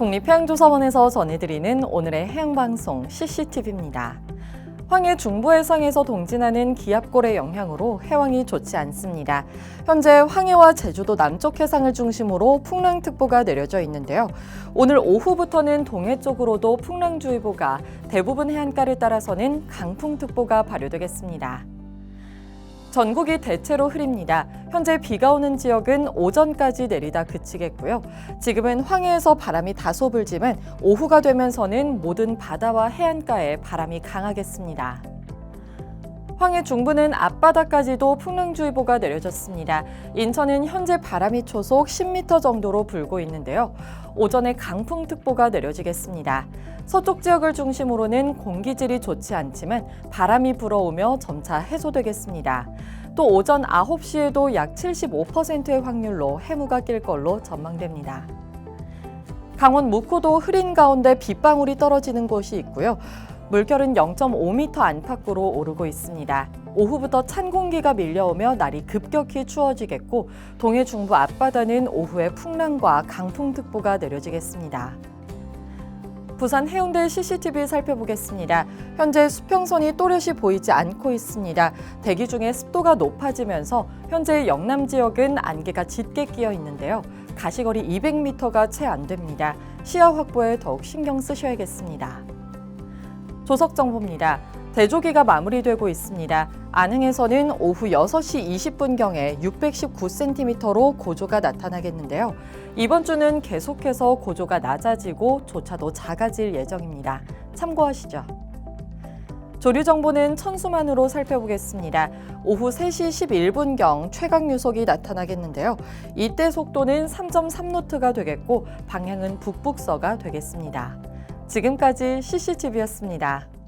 국립해양조사원에서 전해드리는 오늘의 해양방송 CCTV입니다. 황해 중부 해상에서 동진하는 기압골의 영향으로 해왕이 좋지 않습니다. 현재 황해와 제주도 남쪽 해상을 중심으로 풍랑특보가 내려져 있는데요. 오늘 오후부터는 동해 쪽으로도 풍랑주의보가 대부분 해안가를 따라서는 강풍특보가 발효되겠습니다. 전국이 대체로 흐립니다. 현재 비가 오는 지역은 오전까지 내리다 그치겠고요. 지금은 황해에서 바람이 다소 불지만 오후가 되면서는 모든 바다와 해안가에 바람이 강하겠습니다. 황해 중부는 앞바다까지도 풍랑주의보가 내려졌습니다. 인천은 현재 바람이 초속 10m 정도로 불고 있는데요. 오전에 강풍특보가 내려지겠습니다. 서쪽 지역을 중심으로는 공기질이 좋지 않지만 바람이 불어오며 점차 해소되겠습니다. 또 오전 9시에도 약 75%의 확률로 해무가 낄 걸로 전망됩니다. 강원 묵호도 흐린 가운데 빗방울이 떨어지는 곳이 있고요. 물결은 0.5m 안팎으로 오르고 있습니다. 오후부터 찬 공기가 밀려오며 날이 급격히 추워지겠고 동해 중부 앞바다는 오후에 풍랑과 강풍특보가 내려지겠습니다. 부산 해운대 CCTV 살펴보겠습니다. 현재 수평선이 또렷이 보이지 않고 있습니다. 대기 중에 습도가 높아지면서 현재 영남 지역은 안개가 짙게 끼어 있는데요. 가시거리 200m가 채 안 됩니다. 시야 확보에 더욱 신경 쓰셔야겠습니다. 조석 정보입니다. 대조기가 마무리되고 있습니다. 안흥에서는 오후 6시 20분경에 619cm로 고조가 나타나겠는데요. 이번 주는 계속해서 고조가 낮아지고 조차도 작아질 예정입니다. 참고하시죠. 조류 정보는 천수만으로 살펴보겠습니다. 오후 3시 11분경 최강 유속이 나타나겠는데요. 이때 속도는 3.3노트가 되겠고 방향은 북북서가 되겠습니다. 지금까지 CCTV였습니다.